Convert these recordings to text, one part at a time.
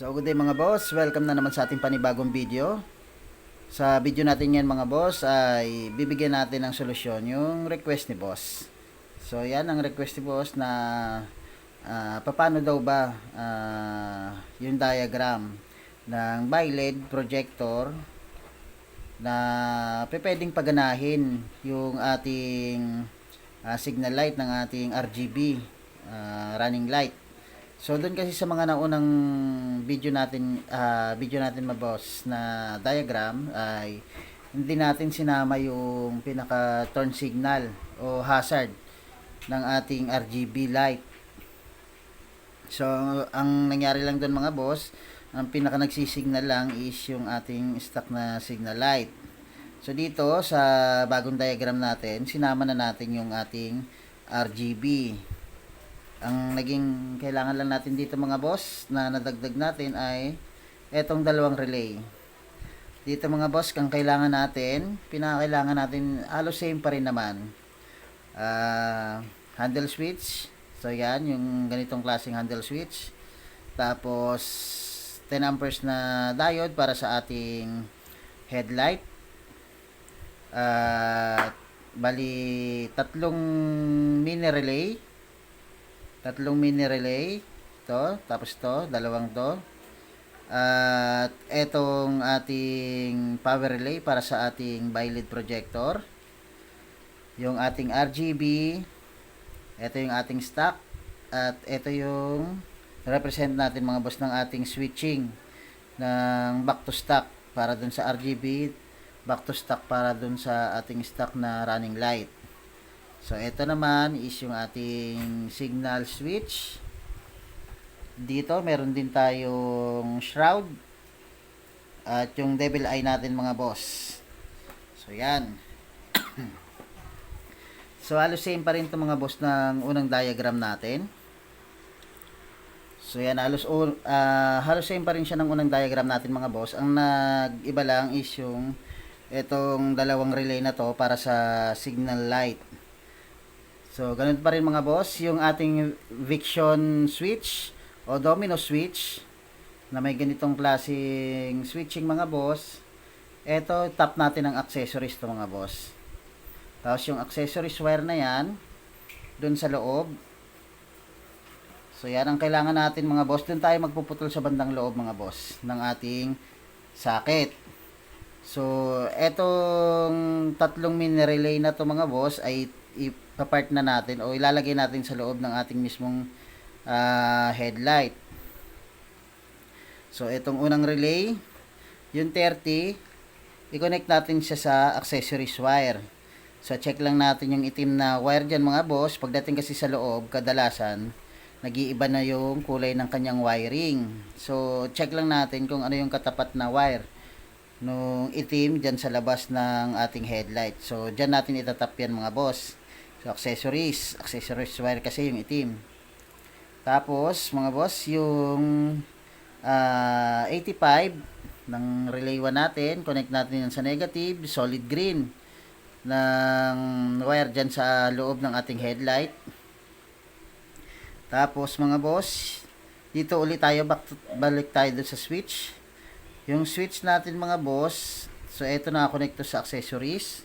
So good day mga boss, welcome na naman sa ating panibagong video. Sa video natin yan mga boss ay bibigyan natin ng solusyon yung request ni boss. So yan ang request ni boss na ah, paano daw ba ah, yung diagram ng BiLED projector na pwedeng paganahin yung ating ah, signal light ng ating RGB ah, running light. So doon kasi sa mga naunang video natin ah, video natin maboss na diagram ay hindi natin sinama yung pinaka turn signal o hazard ng ating RGB light. So ang nangyari lang doon mga boss, ang pinaka nagsisignal lang is yung ating stock na signal light. So dito sa bagong diagram natin, sinama na natin yung ating RGB. Ang naging kailangan lang natin dito mga boss na nadagdag natin ay etong dalawang relay. Dito mga boss, ang kailangan natin, pinakailangan natin, halos same pa rin naman. Ah, handle switch. So yan, yung ganitong klaseng handle switch. Tapos 10 amperes na diode para sa ating headlight. At bali tatlong mini relay tatlong mini relay. To tapos to dalawang to at etong ating power relay para sa ating BiLED projector. Yung ating RGB ito yung ating stock. At ito yung represent natin mga boss ng ating switching ng back to stock para dun sa RGB back to stock para dun sa ating stock na running light So, ito naman is yung ating signal switch. Dito, meron din tayong shroud. At yung devil eye natin mga boss. So, yan. so, halos same pa rin ito mga boss ng unang diagram natin. So, yan. Halos, uh, halos same pa rin siya ng unang diagram natin mga boss. Ang nag-iba lang is yung itong dalawang relay na to para sa signal light. So, ganun pa rin mga boss, yung ating Viction switch o domino switch na may ganitong klaseng switching mga boss. Ito, tap natin ang accessories to mga boss. Tapos yung accessories wire na yan, dun sa loob. So, yan ang kailangan natin mga boss. Dun tayo magpuputol sa bandang loob mga boss ng ating socket. So, etong tatlong mini relay na to mga boss ay ipapart na natin o ilalagay natin sa loob ng ating mismong uh, headlight. So, itong unang relay, yung 30, i-connect natin siya sa accessories wire. So, check lang natin yung itim na wire dyan mga boss. Pagdating kasi sa loob, kadalasan, nag-iiba na yung kulay ng kanyang wiring. So, check lang natin kung ano yung katapat na wire nung itim dyan sa labas ng ating headlight. So, dyan natin itatap yan mga boss. So, accessories. Accessories wire kasi yung itim. Tapos, mga boss, yung uh, 85 ng relay 1 natin, connect natin yan sa negative, solid green ng wire dyan sa loob ng ating headlight. Tapos, mga boss, dito ulit tayo, back, balik tayo dun sa switch yung switch natin mga boss, so ito na connect to sa accessories.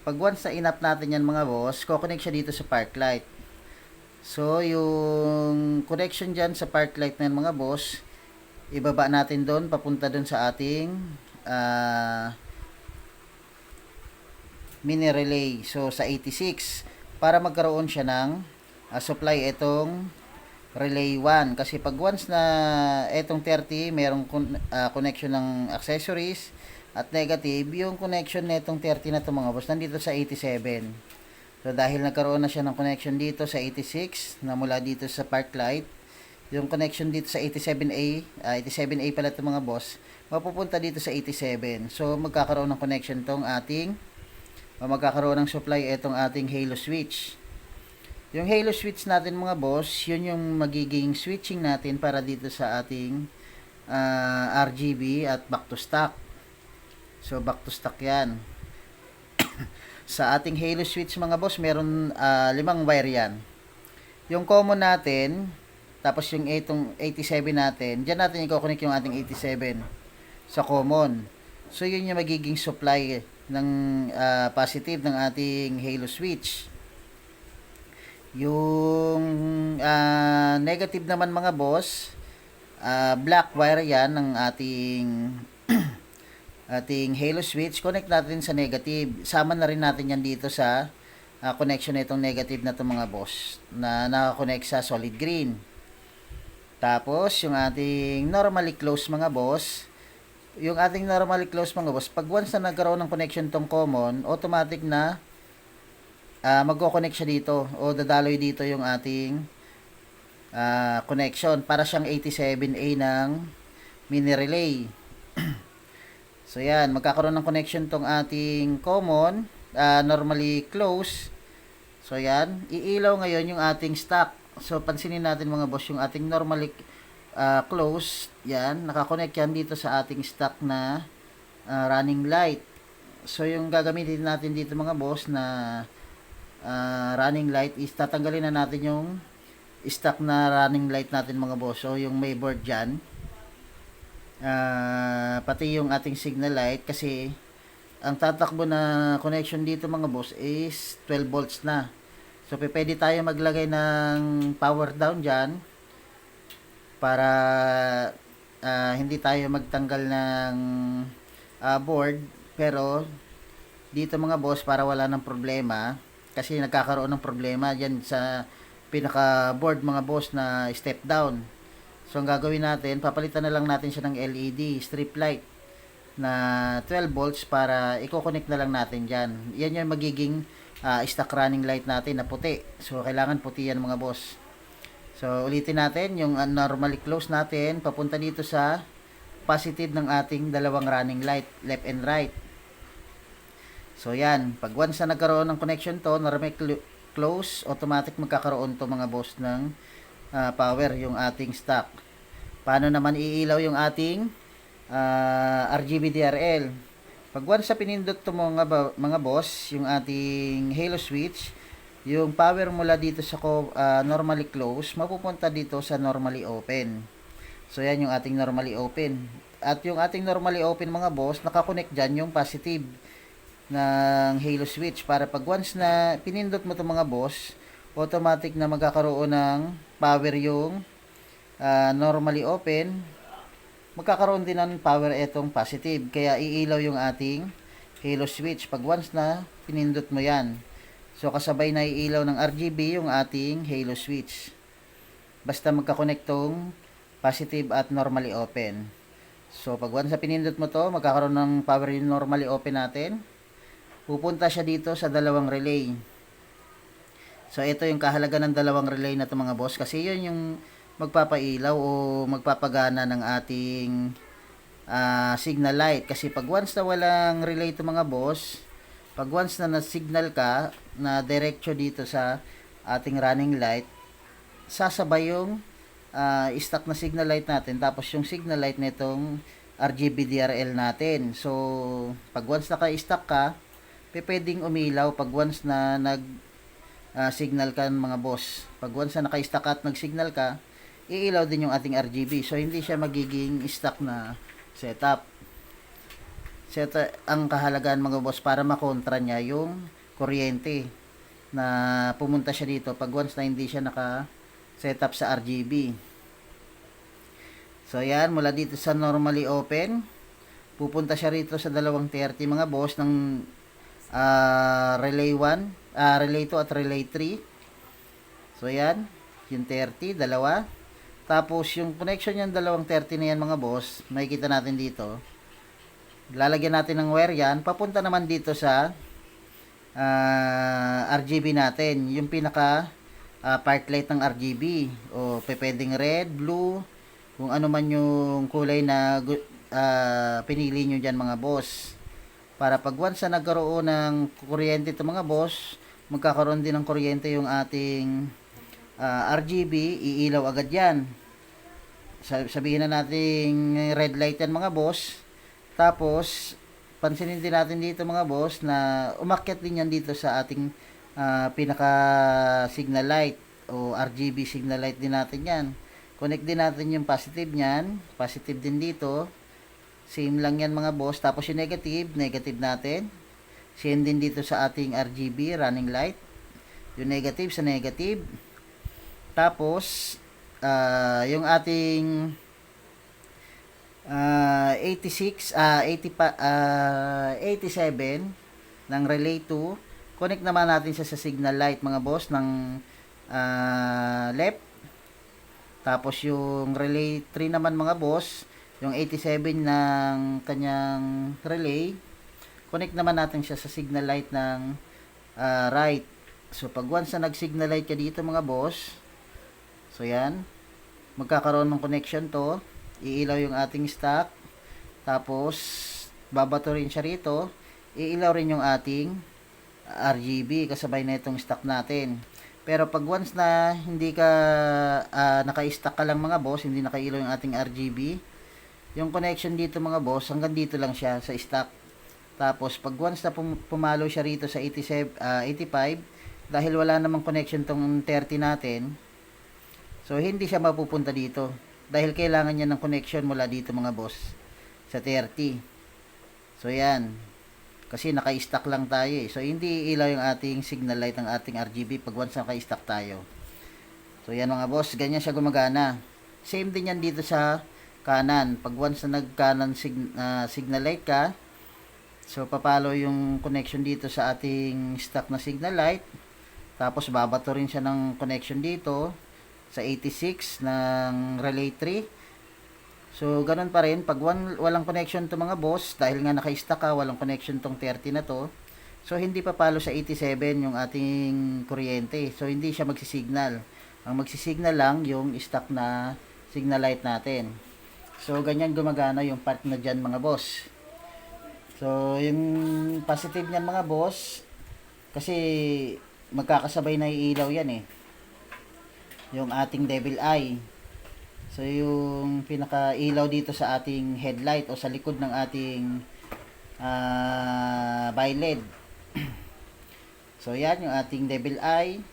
Pag once na inap natin yan mga boss, ko-connect siya dito sa park light. So yung connection dyan sa park light na yan mga boss, ibaba natin doon, papunta doon sa ating uh, mini relay. So sa 86, para magkaroon siya ng uh, supply itong relay 1 kasi pag once na etong 30 merong uh, connection ng accessories at negative yung connection netong 30 na to mga boss nandito sa 87 so dahil nagkaroon na siya ng connection dito sa 86 na mula dito sa park light yung connection dito sa 87A uh, 87A pala to mga boss mapupunta dito sa 87 so magkakaroon ng connection tong ating magkakaroon ng supply itong ating halo switch. Yung halo switch natin mga boss, yun yung magiging switching natin para dito sa ating uh, ah, RGB at back to stock. So back to stock yan. sa ating halo switch mga boss, meron uh, limang wire yan. Yung common natin, Tapos yung itong 87 natin, dyan natin i-connect yung ating 87 sa common. So yun yung magiging supply ng ah, positive ng ating halo switch. Yung ah, negative naman mga boss, ah, black wire yan ng ating ating halo switch. Connect natin sa negative. Sama na rin natin yan dito sa ah, connection na itong negative na itong mga boss na nakakonect sa solid green. Tapos, yung ating normally close mga boss, yung ating normally close mga boss, pag once na nagkaroon ng connection tong common, automatic na ah magko-connect siya dito o dadaloy dito yung ating ah, connection para siyang 87A ng mini relay. so yan, magkakaroon ng connection tong ating common, ah, normally close. So yan, iilaw ngayon yung ating stock. So pansinin natin mga boss yung ating normally ah, close, yan, nakakonect yan dito sa ating stock na ah, running light. So yung gagamitin natin dito mga boss na ah, running light is tatanggalin na natin yung stock na running light natin mga boss. So yung may board dyan. Ah, pati yung ating signal light kasi ang tatakbo na connection dito mga boss is 12 volts na. So pwede tayo maglagay ng power down dyan para ah, hindi tayo magtanggal ng ah, board pero dito mga boss para wala ng problema kasi nagkakaroon ng problema diyan sa pinaka board mga boss na step down. So ang gagawin natin, papalitan na lang natin siya ng LED strip light na 12 volts para i-connect na lang natin diyan. Yan yung magiging ah, stock running light natin na puti. So kailangan puti yan mga boss. So ulitin natin yung ah, normally close natin papunta dito sa positive ng ating dalawang running light, left and right. So yan, pag once na nagkaroon ng connection to, normally cl- close, automatic magkakaroon to mga boss ng ah, power yung ating stock. Paano naman iilaw yung ating ah, RGB DRL? Pag once sa pinindot to mga, mga boss, yung ating halo switch, yung power mula dito sa ah, normally close, mapupunta dito sa normally open. So yan yung ating normally open. At yung ating normally open mga boss, nakakonect dyan yung positive ng halo switch para pag once na pinindot mo to mga boss, automatic na magkakaroon ng power yung ah, normally open, magkakaroon din ng power etong positive. Kaya iilaw yung ating halo switch pag once na pinindot mo yan. So kasabay na iilaw ng RGB yung ating halo switch. Basta magkakonect tong positive at normally open. So pag once na pinindot mo to, magkakaroon ng power yung normally open natin. Pupunta siya dito sa dalawang relay. So ito yung kahalaga ng dalawang relay na to mga boss. Kasi yun yung magpapailaw o magpapagana ng ating ah, signal light. Kasi pag once na walang relay to mga boss, pag once na na-signal ka na diretso dito sa ating running light, sasabay yung ah, stock na signal light natin. Tapos yung signal light nitong RGB DRL natin. So, pag once naka-stock ka, pe pwedeng umilaw. Pag once na nag ah, signal ka mga boss. Pag once na naka-stock ka at nag-signal ka, iilaw din yung ating RGB. So, hindi siya magiging stock na setup. Set ang kahalagaan mga boss para makontra niya yung kuryente na pumunta siya dito pag once na hindi siya naka setup sa RGB. So yan, mula dito sa normally open, pupunta siya rito sa dalawang 30 mga boss ng ah, relay 1, ah, relay 2 at relay 3. So yan, yung 30, dalawa. Tapos yung connection yung dalawang 30 na yan mga boss, makikita natin dito. Lalagyan natin ng wire yan, papunta naman dito sa ah, RGB natin, yung pinaka ah, part light ng RGB o pwedeng red, blue, kung ano man yung kulay na ah, pinili nyo dyan mga boss. Para pag once na nagkaroon ng kuryente ito mga boss, magkakaroon din ng kuryente yung ating ah, RGB, iilaw agad yan. Sab- Sabihin na natin red light yan mga boss. Tapos, pansinin din natin dito mga boss na umakyat din yan dito sa ating ah, pinaka signal light o RGB signal light din natin yan. Connect din natin yung positive niyan. Positive din dito. Same lang yan mga boss. Tapos yung negative, negative natin. Same din dito sa ating RGB, running light. Yung negative sa negative. Tapos, ah, yung ating ah 86, ah 80 pa, ah 87 ng relay 2. Connect naman natin siya sa signal light mga boss ng ah, left. Tapos yung relay 3 naman mga boss, yung 87 ng kanyang relay, connect naman natin siya sa signal light ng ah, right. So pag once na nag-signal light ka dito mga boss, so yan, magkakaroon ng connection to, iilaw yung ating stock, tapos babato rin siya rito, iilaw rin yung ating RGB kasabay na itong stock natin. Pero pag once na hindi ka ah, naka-stack ka lang mga boss, hindi nakailaw yung ating RGB, yung connection dito mga boss, hanggang dito lang siya sa stock. Tapos pag once na pum- pumalo siya rito sa 87, ah, 85, dahil wala namang connection tong 30 natin, so hindi siya mapupunta dito. Dahil kailangan niya ng connection mula dito mga boss, sa 30. So yan, kasi naka-stack lang tayo eh. So hindi ilaw yung ating signal light ng ating RGB pag once naka-stack tayo. So yan mga boss, ganyan siya gumagana. Same din yan dito sa kanan. Pag once na nag-kanan sig- ah, signal light ka, so papalo yung connection dito sa ating stock na signal light. Tapos babato rin siya ng connection dito sa 86 ng relay 3. So, ganun pa rin. Pag one, walang connection to mga boss, dahil nga naka-stack ka, walang connection tong 30 na to, so hindi papalo sa 87 yung ating kuryente. So, hindi siya magsisignal. Ang magsisignal lang yung stock na signal light natin. So, ganyan gumagana yung part na dyan mga boss. So, yung positive niyan mga boss, kasi magkakasabay na iilaw yan eh. Yung ating devil eye. So, yung pinaka-ilaw dito sa ating headlight o sa likod ng ating ah LED. so, yan yung ating devil eye.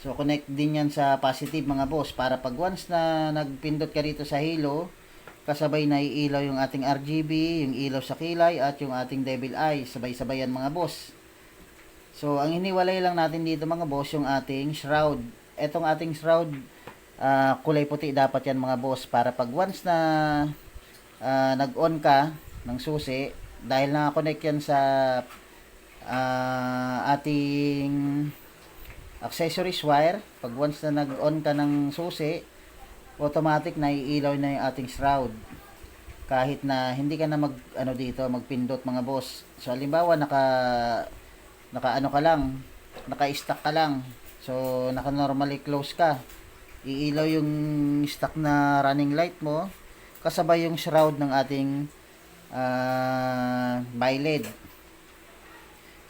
So, connect din yan sa positive mga boss para pag once na nagpindot ka rito sa halo, kasabay na iilaw yung ating RGB, yung ilaw sa kilay at yung ating devil eye. Sabay-sabay yan mga boss. So, ang iniwalay lang natin dito mga boss, yung ating shroud. Etong ating shroud, ah, kulay puti dapat yan mga boss para pag once na ah, nag-on ka ng susi, dahil nakakonect yan sa ah, ating accessories wire, pag once na nag-on ka ng susi, automatic na iilaw na yung ating shroud. Kahit na hindi ka na mag ano dito magpindot mga boss. So halimbawa naka naka ano ka lang naka-stack ka lang. So naka normally close ka. Iilaw yung stock na running light mo kasabay yung shroud ng ating uh, LED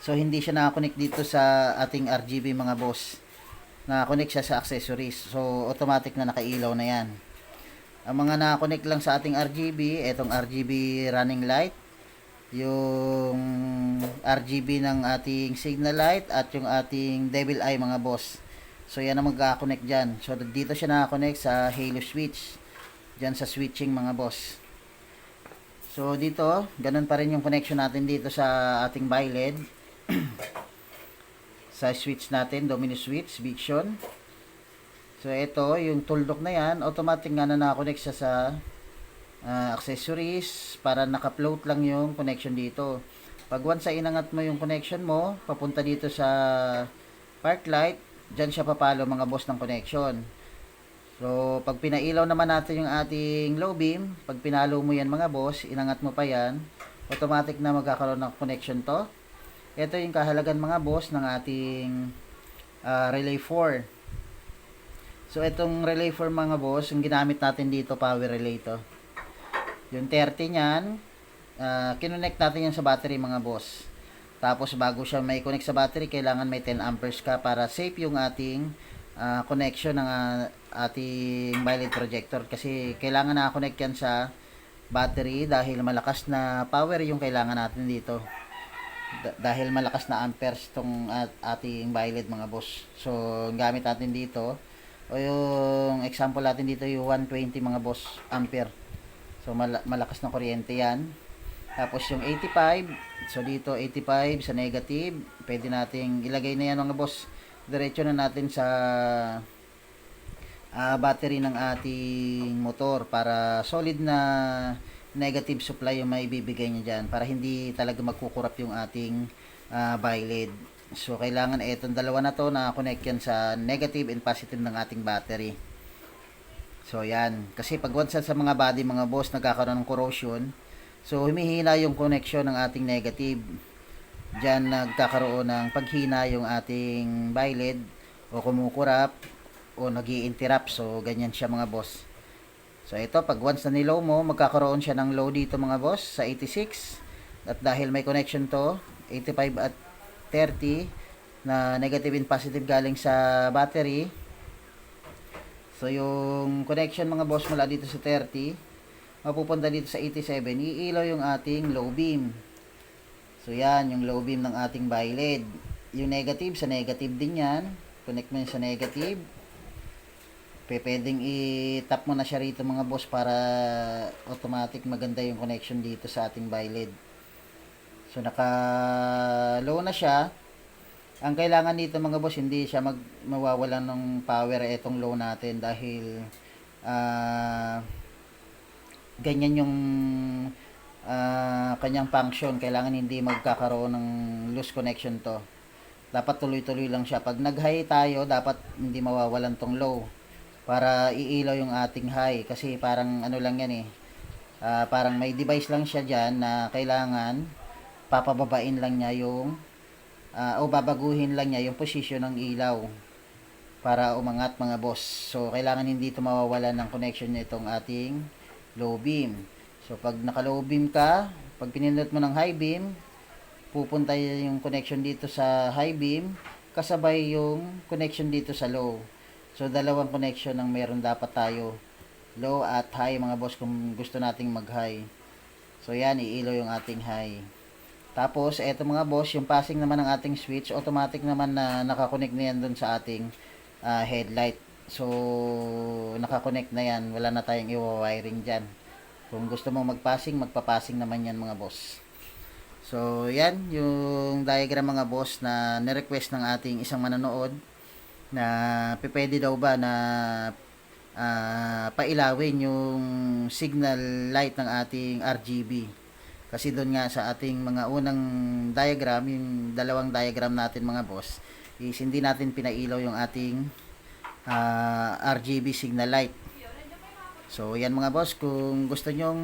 so hindi siya nakakonect dito sa ating RGB mga boss. Nakakonect siya sa accessories. So automatic na nakailaw na yan. Ang mga nakakonect lang sa ating RGB etong RGB running light yung RGB ng ating signal light at yung ating devil eye mga boss. So yan ang magka-connect dyan. So dito siya nakakonect sa halo switch. Dyan sa switching mga boss. So dito ganun pa rin yung connection natin dito sa ating BiLED sa switch natin domino switch Viction so ito yung tuldok na yan automatic nga na nakakonect siya sa ah, accessories para naka-float lang yung connection dito. Pag once sa inangat mo yung connection mo, papunta dito sa park light, dyan siya papalo mga boss ng connection. So, pag pinailaw naman natin yung ating low beam, pag pinalo mo yan mga boss, inangat mo pa yan, automatic na magkakaroon ng connection to. Ito yung kahalagan mga boss ng ating ah, relay 4. So, itong relay 4 mga boss, yung ginamit natin dito, power relay to. Yung 30 niyan, uh, kinonect natin yan sa battery mga boss. Tapos bago siya may connect sa battery, kailangan may 10 amperes ka para safe yung ating ah, connection ng ah, ating BiLED projector. Kasi kailangan na-connect yan sa battery dahil malakas na power yung kailangan natin dito. Da- dahil malakas na amperes tong at ating BiLED mga boss. So, gamit natin dito O yung example natin dito yung 120 mga boss ampere. So mala- malakas na kuryente yan. Tapos yung 85, so dito 85 sa negative, pwede nating ilagay na yan mga boss. Diretso na natin sa ah, battery ng ating motor para solid na negative supply yung may bibigay niya dyan para hindi talaga magkukurap yung ating ah, biled. So, kailangan itong dalawa na to na connect yan sa negative and positive ng ating battery. So, yan. Kasi pag once sa mga body, mga boss, nagkakaroon ng corrosion, so, humihina yung connection ng ating negative. Diyan nagkakaroon ng paghina yung ating biled o kumukurap o nag interrupt So, ganyan siya mga boss. So, ito, pag once na nilow mo, magkakaroon siya ng low dito mga boss sa 86. At dahil may connection to, 85 at 30 na negative and positive galing sa battery. So, yung connection mga boss mula dito sa 30, mapupunta dito sa 87, iilaw yung ating low beam. So, yan, yung low beam ng ating biled. Yung negative, sa negative din yan. Connect mo sa negative. Pwedeng i-tap mo na siya rito mga boss para automatic maganda yung connection dito sa ating biled. So naka low na siya. Ang kailangan dito mga boss hindi siya mag mawawalan ng power etong low natin dahil ah ganyan yung ah, kanyang function. Kailangan hindi magkakaroon ng loose connection to. Dapat tuloy-tuloy lang siya. Pag nag-high tayo, dapat hindi mawawalan tong low para iilaw yung ating high. Kasi parang ano lang yan eh. Ah, parang may device lang siya dyan na kailangan papababain lang niya yung ah, o babaguhin lang niya yung position ng ilaw para umangat mga boss. So kailangan hindi ito mawawalan ng connection nitong ating low beam. So pag naka low beam ka pag pinindot mo ng high beam pupunta yung connection dito sa high beam kasabay yung connection dito sa low so dalawang connection ang meron dapat tayo low at high mga boss kung gusto nating mag high so yan iilaw yung ating high. Tapos eto mga boss yung passing naman ng ating switch automatic naman na nakakonect na yan dun sa ating ah, headlight. So nakakonect na yan. Wala na tayong i-wiring dyan. Kung gusto mong magpassing magpapassing naman yan mga boss. So yan yung diagram mga boss na nirequest ng ating isang manonood na pwede daw ba na ah, pailawin yung signal light ng ating RGB. Kasi doon nga sa ating mga unang diagram, yung dalawang diagram natin mga boss, is hindi natin pinailaw yung ating ah, RGB signal light. So, yan mga boss, kung gusto nyong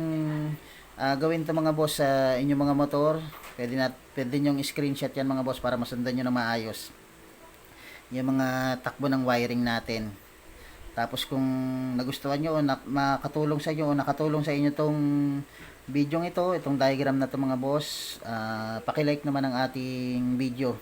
ah, gawin to mga boss sa inyong mga motor, pwede, na, pwede nyong screenshot yan mga boss para masundan nyo na maayos yung mga takbo ng wiring natin. Tapos kung nagustuhan nyo o na, makatulong sa inyo o nakatulong sa inyo tong video ito, itong diagram na to mga boss, ah, paki-like naman ang ating video.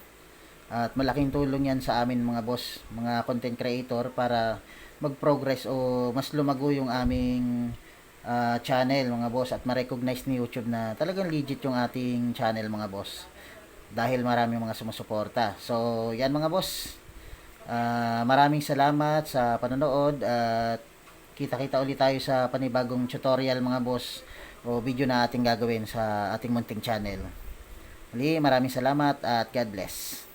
At malaking tulong yan sa amin mga boss, mga content creator para mag-progress o mas lumago yung aming ah, channel mga boss at ma-recognize ni YouTube na talagang legit yung ating channel mga boss. Dahil maraming mga sumusuporta. So, yan mga boss. Ah, maraming salamat sa panonood at kita-kita ulit tayo sa panibagong tutorial mga boss o video na ating gagawin sa ating munting channel. Muli, maraming salamat at God bless.